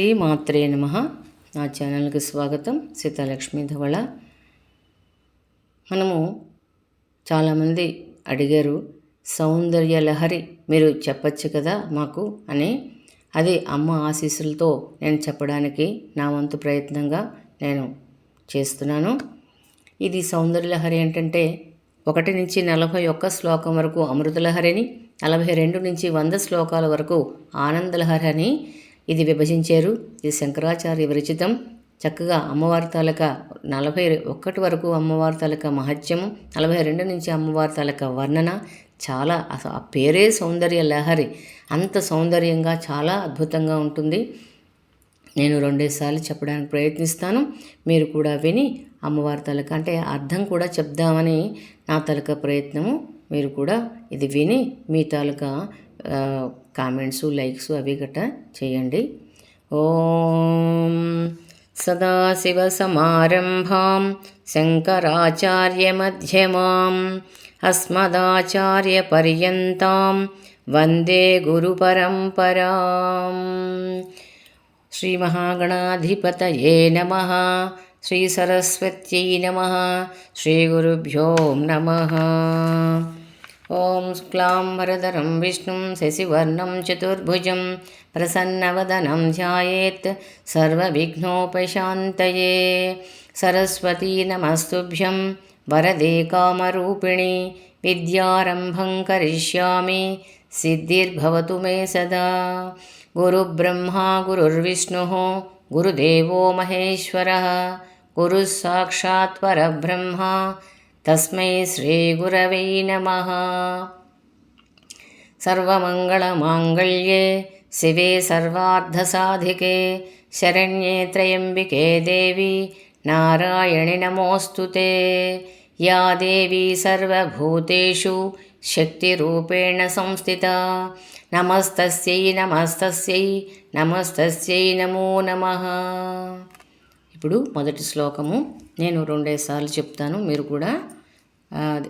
శ్రీ మాత్రే నమ. నా ఛానల్కి స్వాగతం. సీతాలక్ష్మి ధవళ. మనము చాలామంది అడిగారు సౌందర్య లహరి మీరు చెప్పచ్చు కదా మాకు అని. అది అమ్మ ఆశీస్సులతో నేను చెప్పడానికి నా వంతు ప్రయత్నంగా నేను చేస్తున్నాను. ఇది సౌందర్య లహరి ఏంటంటే ఒకటి నుంచి నలభై ఒక్క శ్లోకం వరకు అమృతలహరిని నలభై రెండు నుంచి వంద శ్లోకాల వరకు ఆనందలహరి అని ఇది విభజించారు. ఇది శంకరాచార్య విరచితం. చక్కగా అమ్మవారి తాలక నలభై ఒక్కటి వరకు అమ్మవారి తాలూకా మహత్యము నలభై రెండు నుంచి అమ్మవారి తాలక వర్ణన. చాలా అసలు ఆ పేరే సౌందర్య లహరి. అంత సౌందర్యంగా చాలా అద్భుతంగా ఉంటుంది. నేను రెండేసార్లు చెప్పడానికి ప్రయత్నిస్తాను. మీరు కూడా విని అమ్మవారి తలక అంటే అర్థం కూడా చెప్దామని నా తలక ప్రయత్నము. మీరు కూడా ఇది విని మీ తాలూకా కామెంట్స్ లైక్స్ అవి గట్రా చేయండి. ఓం సదాశివసమారంభాం శంకరాచార్యమ్యమాం అస్మదాచార్యపర్యంతం వందే గురుపరంపరాం. శ్రీమహాగణాధిపతయే నమ శ్రీసరస్వత్యై నమ శ్రీగురుభ్యో నమ. ॐ शुक्लाम्बरधरं विष्णुं शशिवर्णं चतुर्भुजं प्रसन्नवदनं ध्यायेत् सर्वविघ्नोपशान्तये। सरस्वती नमस्तुभ्यं, वरदे कामिणी विद्यारम्भं क्या सिद्धिर्भवतु मे सदा। गुरुब्रह्मा, गुरुर्विष्णुः, गुरुदेवो महेश्वरः, गुरुः साक्षात् తస్మై శ్రీగురవై నమ. సర్వమంగళమాంగళ్యే శివే సర్వార్ధసాధికే శరణ్యే త్రయంబికే దేవి నారాయణి నమోస్ యా దేవీ సర్వూతూ శక్తి రూపేణ संस्थिता నమస్తస్యై నమస్తస్యై నమస్తస్యై నమో నమ. ఇప్పుడు మొదటి శ్లోకము. నేను రెండేసార్లు చెప్తాను. మీరు కూడా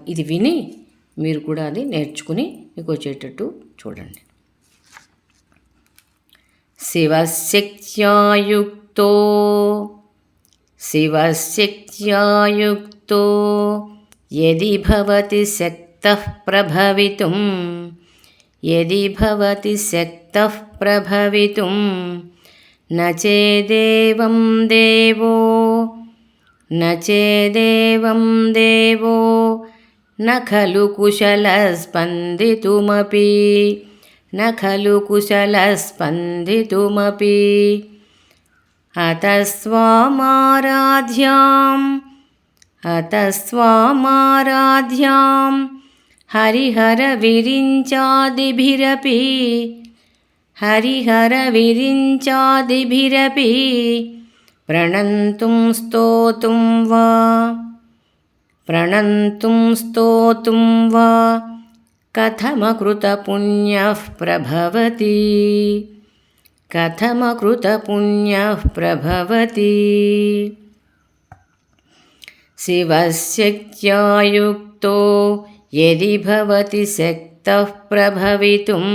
ఇది విని మీరు కూడా అది నేర్చుకుని మీకు వచ్చేటట్టు చూడండి. శివశక్త్యాయుక్తో శివశక్త్యాయుక్తో యది భవతి శక్త ప్రభవితుం యది భవతి శక్త ప్రభవితుం నచేదేవం దేవో न चेदेवं देवो न खलु कुशलस्पन्दितुमपि न खलु कुशलस्पन्दितुमपि अतस्त्वामाराध्याम् अतस्त्वामाराध्यां हरिहरविरिञ्चादिभिरपि हरिहरविरिञ्चादिभिरपि प्रणन्तुं स्तोतुं वा प्रणन्तुं स्तोतुं वा कथमकृतपुण्यः प्रभवति कथमकृतपुण्यः प्रभवति शिवशक्त्यायुक्तो यदि भवति शक्तः प्रभवितुं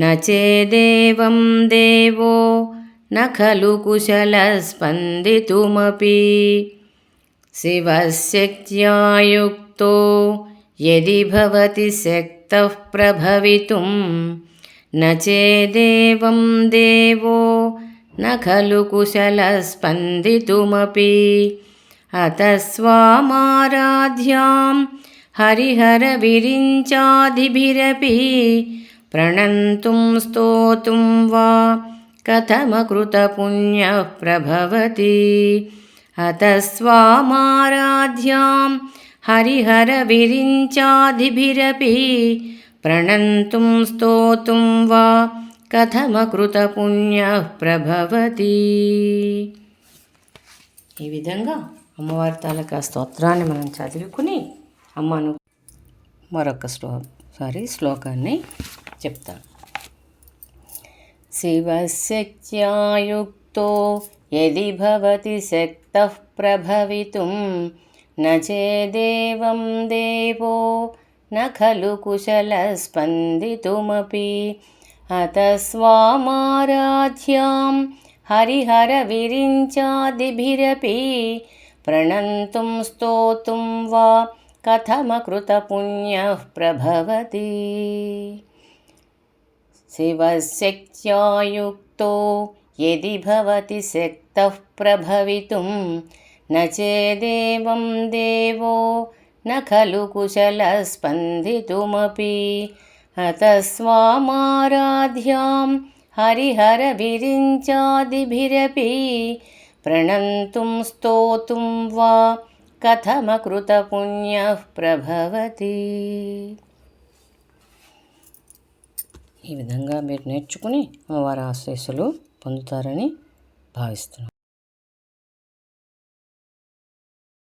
न चेदेवं देवो न खलु कुशलस्पन्दितुमपि शिवशक्त्यायुक्तो यदि भवति शक्तः प्रभवितुं न चेदेवं देवो न खलु कुशलस्पन्दितुमपि अतस्वामाराध्यां हरिहरविरिञ्चादिभिरपि प्रणन्तुं स्तोतुं वा कथमकृतपुण्यः प्रभवति अतस्वामाराध्यां हरिहरविरिञ्चादिभिरपि प्रणन्तुं स्तोतुं वा కథమకృతపుణ్య ప్రభవతి ఈ విధంగా అమ్మవారి తాలూకా స్తోత్రాన్ని మనం చదువుకుని అమ్మను మరొక శ్లో సారీ శ్లోకాన్ని చెప్తాను शिवशक्त्यायुक्तो यदि भवति शक्तः प्रभवितुं न चेदेवं देवो न खलु कुशलस्पन्दितुमपि अत स्वामाराध्यां हरिहरविरिञ्चादिभिरपि प्रणन्तुं स्तोतुं वा कथमकृतपुण्यः प्रभवति शिवशक्त्यायुक्तो यदि भवति शक्तः प्रभवितुं न चेदेवं देवो न खलु कुशलस्पन्दितुमपि अतः स्वामाराध्यां हरिहरविरिञ्चादिभिरपि प्रणन्तुं स्तोतुं वा कथमकृतपुण्यः प्रभवति ఈ విధంగా మీరు నేర్చుకుని వారి ఆశీస్సులు పొందుతారని భావిస్తున్నాను